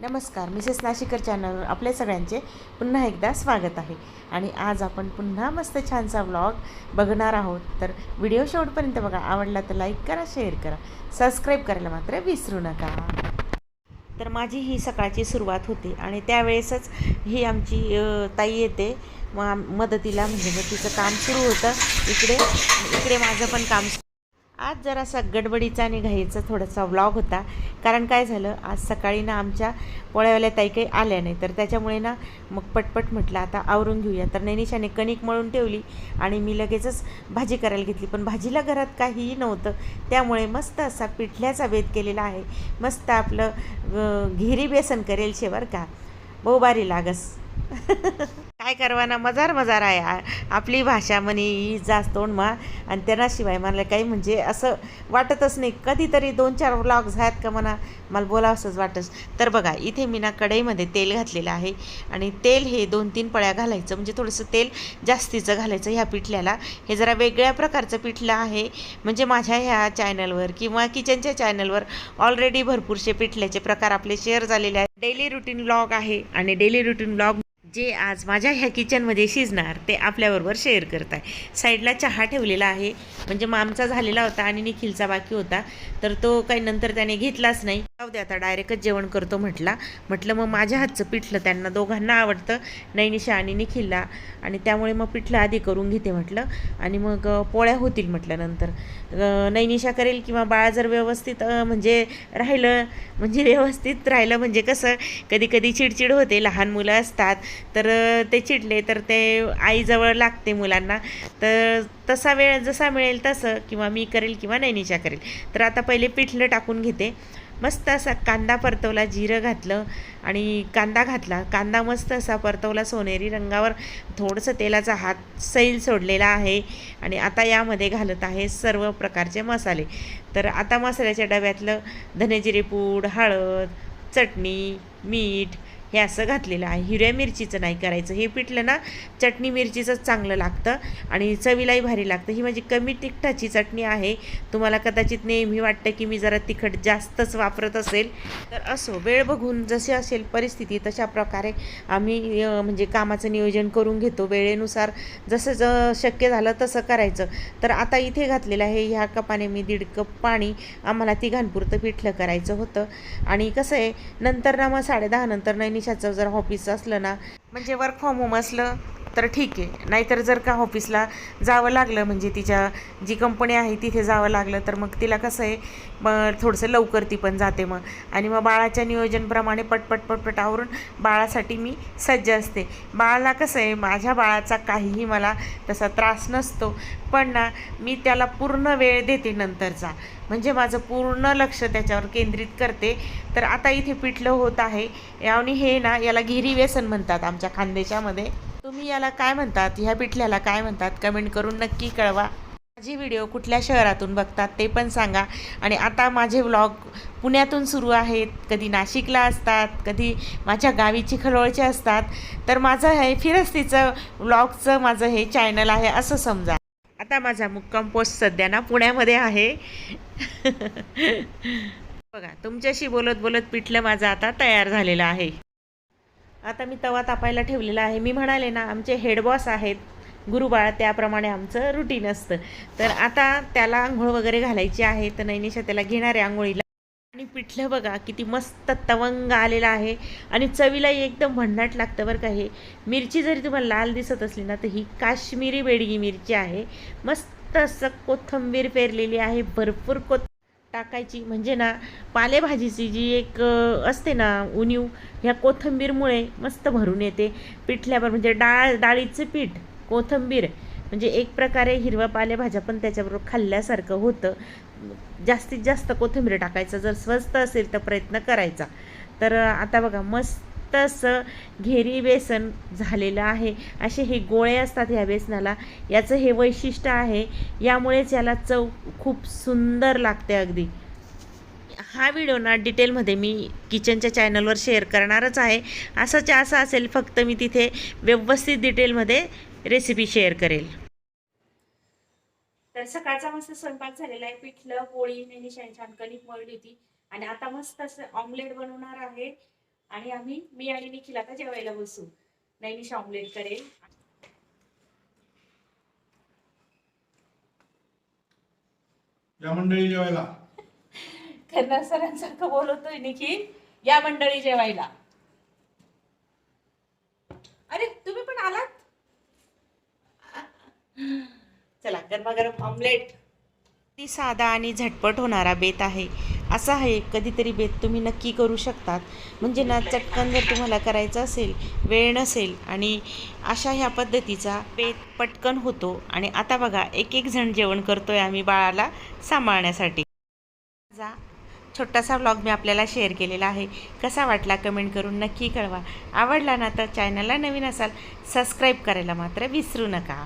नमस्कार मिसेस नाशिकर चॅनलवर आपल्या सगळ्यांचे पुन्हा एकदा स्वागत आहे. आणि आज आपण पुन्हा मस्त छानसा व्लॉग बघणार आहोत. तर व्हिडिओ शेवटपर्यंत बघा आवडला तर लाईक करा शेअर करा सबस्क्राईब करायला मात्र विसरू नका. तर माझी ही सकाळची सुरुवात होते आणि त्यावेळेसच ही आमची ताई येते. मदतीला म्हणजे मग तिचं काम सुरू होतं. इकडे इकडे माझं पण काम आज जरासा गडबडीचा आणि घाईचा थोडासा व्लॉग होता. कारण काय झालं आज सकाळी ना आमच्या पोळ्यावाल्या ताई काही आल्या नाही. तर त्याच्यामुळे ना मग पटपट म्हटलं आता आवरून घेऊया. तर नैनिशाने कणिक मळून ठेवली आणि मी लगेचच भाजी करायला घेतली. पण भाजीला घरात काहीही नव्हतं. त्यामुळे मस्त असा पिठल्याचा वेध केलेला आहे. मस्त आपलं घेरी बेसन करेल शे बरं का? बहुबारी लागस. काय करवाना? मजार मजार आहे आपली भाषा म्हणे ही जास्त तोंड मा. आणि त्यांनाशिवाय मला काही म्हणजे असं वाटतच नाही. कधीतरी दोन चार ब्लॉग्स आहेत का म्हणा मला बोलावंसंच वाटस तर बघा इथे मी ना कढईमध्ये तेल घातलेलं आहे. आणि तेल हे दोन तीन पळ्या घालायचं. म्हणजे थोडंसं तेल जास्तीचं घालायचं ह्या पिठल्याला. हे जरा वेगळ्या प्रकारचं पिठलं आहे. म्हणजे माझ्या ह्या चॅनलवर किंवा किचनच्या चॅनलवर ऑलरेडी भरपूरसे पिठल्याचे प्रकार आपले शेअर झालेले आहेत. डेली रुटीन ब्लॉग आहे. आणि डेली रुटीन ब्लॉग जे आज माझ्या ह्या किचनमध्ये शिजणार ते आपल्याबरोबर शेअर करत आहे साईडला चहा ठेवलेला आहे. म्हणजे मामचा झालेला होता आणि निखिलचा बाकी होता. तर तो काही नंतर त्याने घेतलाच नाही. जाऊ दे आता डायरेक्टच जेवण करतो म्हटला. म्हटलं मग माझ्या हातचं पिठलं त्यांना दोघांना आवडतं नैनिशा आणि निखिलला. आणि त्यामुळे मग पिठलं आधी करून घेते म्हटलं. आणि मग पोळ्या होतील म्हटलं नंतर. नैनिशा करेल किंवा बाळ जर व्यवस्थित म्हणजे राहिलं म्हणजे व्यवस्थित राहिलं म्हणजे कसं कधी कधी चिडचिड होते. लहान मुलं असतात तर ते चिडले तर ते आईजवळ लागते मुलांना. तर तसा वेळ जसा मिळेल तसं किंवा मी करेल किंवा नैनिशा करेल. तर आता पहिले पिठलं टाकून घेते. मस्त असा कांदा परतवला जिरं घातलं आणि कांदा घातला. कांदा मस्त असा परतवला सोनेरी रंगावर. थोडंसं तेलाचा हात सैल सोडलेला आहे आणि आता यामध्ये घालत आहे सर्व प्रकारचे मसाले. तर आता मसाल्याच्या डब्यातलं धनेजिरे पूड हळद चटणी मीठ हे असं घातलेलं आहे. हिरव्या मिरचीचं नाही करायचं. हे पिठलं ना चटणी मिरचीचंच चांगलं लागतं आणि चवीलाही भारी लागतं. ही माझी कमी तिखटाची चटणी आहे. तुम्हाला कदाचित नेहमी वाटतं की मी जरा तिखट जास्तच वापरत असेल. तर असो वेळ बघून जशी असेल परिस्थिती तशा प्रकारे आम्ही म्हणजे कामाचं नियोजन करून घेतो. वेळेनुसार जसं ज शक्य झालं तसं करायचं. तर आता इथे घातलेलं आहे. ह्या कपाने मी दीड कप पाणी आम्हाला तिघांपुरतं पिठलं करायचं होतं. आणि कसं आहे नंतर ना मग साडेदहा नंतर नैनिशाचं जर ऑफिस असलं ना म्हणजे वर्क फ्रॉम होम असलं तर ठीक आहे. नाहीतर जर का ऑफिसला जावं लागलं म्हणजे तिच्या जी कंपनी आहे तिथे जावं लागलं तर मग तिला कसं आहे मग थोडंसं लवकर ती पण जाते मग. आणि मग बाळाच्या नियोजनप्रमाणे पटपट पटपट आवरून बाळासाठी मी सज्ज असते. बाळाला कसं आहे माझ्या बाळाचा काहीही मला तसा त्रास नसतो पण ना मी त्याला पूर्ण वेळ देते नंतरचा. म्हणजे माझं पूर्ण लक्ष त्याच्यावर केंद्रित करते. तर आता इथे पिठलं होत आहे. आणि हे ना याला गिरी व्यसन म्हणतात आमच्या खानदेशामध्ये. तुम्ही याला काय म्हणतात? ह्या पिठल्याला काय म्हणतात? कमेंट करून नक्की कळवा. माझे व्हिडिओ कुठल्या शहरातून बघतात ते पण सांगा. आणि आता माझे व्लॉग पुण्यातून सुरू आहेत. कधी नाशिकला असतात कधी माझ्या गावी चिखलोळचे असतात. तर माझं हे फिरस्तीचं व्लॉगचं माझं हे चॅनल आहे असं समजा. आता माझा मुक्काम पोस्ट सध्या ना पुण्यामध्ये आहे. बघा तुमच्याशी बोलत बोलत पिठलं माझं आता तयार झालेलं आहे. आता मी तवा तापायला ठेवलेला आहे. मी म्हणाले ना आमचे हेडबॉस आहेत गुरुबाळ त्याप्रमाणे आमचं रुटीन असतं. तर आता त्याला आंघोळ वगैरे घालायची आहे तर नैनिशा त्याला घेणार आहे आंघोळीला. आणि पिठलं बघा किती मस्त तवंग आलेला आहे. आणि चवीलाही एकदम भन्नाट लागतं बरं का हे. मिरची जरी तुम्हाला लाल दिसत असली ना तर ही काश्मीरी बेडगी मिरची आहे. मस्त असं कोथंबीर पेरलेली आहे भरपूर कोथ टाकायची. म्हणजे ना पालेभाजीची जी एक असते ना उणीव ह्या कोथंबीरमुळे मस्त भरून येते. पिठल्यावर म्हणजे डाळ डाळीचं पीठ कोथंबीर म्हणजे एक प्रकारे हिरव्या पालेभाज्या पण त्याच्याबरोबर खाल्ल्यासारखं होतं. जास्तीत जास्त कोथिंबीर टाकायचं. जर स्वस्त असेल तर प्रयत्न करायचा. तर आता बघा मस्त तसं घेरी बेसन झालेलं आहे. असे हे गोळे असतात ह्या बेसनाला याचं हे वैशिष्ट्य आहे. यामुळेच याला चव खूप सुंदर लागते अगदी. हा व्हिडिओ ना डिटेलमध्ये मी किचनच्या चॅनलवर शेअर करणारच आहे. असंच असं असेल फक्त मी तिथे व्यवस्थित डिटेलमध्ये रेसिपी शेअर करेल. तर सकाळचा मस्त स्वयंपाक झालेला आहे. पिठलं पोळी नेहमी छान छान कणिक मळली होती. आणि आता मस्त असं ऑमलेट बनवणार आहे. आणि आम्ही मी आणि निखिल आता जेवायला बसू. नैनिश ऑमलेट करेल. या मंडळी जेवायला. खन्ना सरांसारखं बोलतोय निखिल या मंडळी जेवायला. अरे तुम्ही पण आलात? चला गरमागरम ऑमलेट ती साधा आणि झटपट होणारा बेत आहे. असा आहे कधीतरी बेत तुम्ही नक्की करू शकतात. म्हणजे ना चटकन जर तुम्हाला करायचं असेल वेळ नसेल आणि अशा ह्या पद्धतीचा बेत पटकन होतो आणि आता बघा एक एक जण जेवण आहे आम्ही बाळाला सांभाळण्यासाठी. जा छोटासा व्लॉग मी आपल्याला शेअर केलेला आहे. कसा वाटला कमेंट करून नक्की कळवा. आवडला ना तर चॅनलला नवीन असाल सबस्क्राईब करायला मात्र विसरू नका.